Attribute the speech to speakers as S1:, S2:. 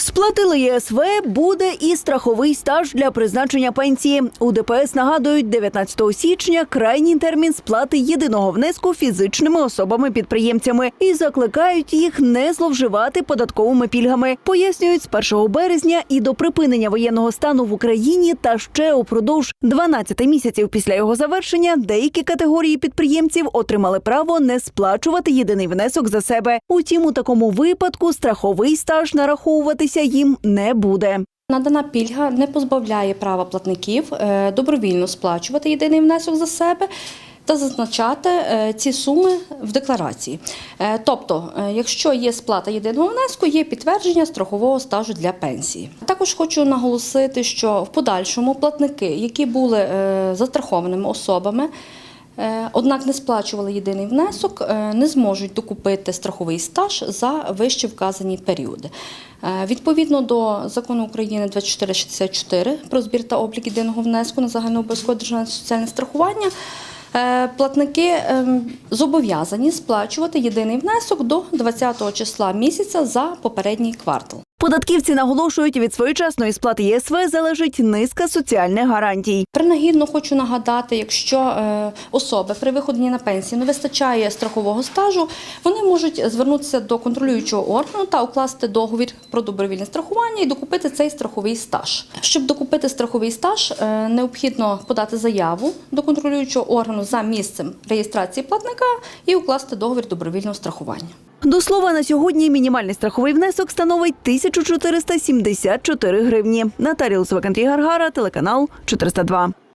S1: Сплатили ЄСВ, буде і страховий стаж для призначення пенсії. У ДПС нагадують, 19 січня крайній термін сплати єдиного внеску фізичними особами-підприємцями і закликають їх не зловживати податковими пільгами. Пояснюють, з 1 березня і до припинення воєнного стану в Україні та ще упродовж 12 місяців після його завершення деякі категорії підприємців отримали право не сплачувати єдиний внесок за себе. Утім, у такому випадку страховий стаж нараховуватися їм не буде.
S2: Надана пільга не позбавляє права платників е, добровільно сплачувати єдиний внесок за себе. Та зазначати е, ці суми в декларації. Е, Тобто, якщо є сплата єдиного внеску, є підтвердження страхового стажу для пенсії. Також хочу наголосити, що в подальшому платники, які були застрахованими особами, Однак не сплачували єдиний внесок, е, не зможуть докупити страховий стаж за вище вказані періоди. Е, Відповідно до закону України 2464 про збір та облік єдиного внеску на загальнообов'язкове державне соціальне страхування. е, Платники ем, зобов'язані сплачувати єдиний внесок до 20 числа місяця за попередній квартал.
S1: Податківці наголошують, від своєчасної сплати ЄСВ залежить низка соціальних гарантій.
S2: Принагідно хочу нагадати, якщо е, особи при виході на пенсію не вистачає страхового стажу, вони можуть звернутися до контролюючого органу та укласти договір про добровільне страхування і докупити цей страховий стаж. Щоб докупити страховий стаж, е, необхідно подати заяву до контролюючого органу за місцем реєстрації платника і укласти договір добровільного страхування.
S1: До слова, на сьогодні мінімальний страховий внесок становить 1474 гривні. Наталія Лусова, Андрій Гаргара, телеканал 402.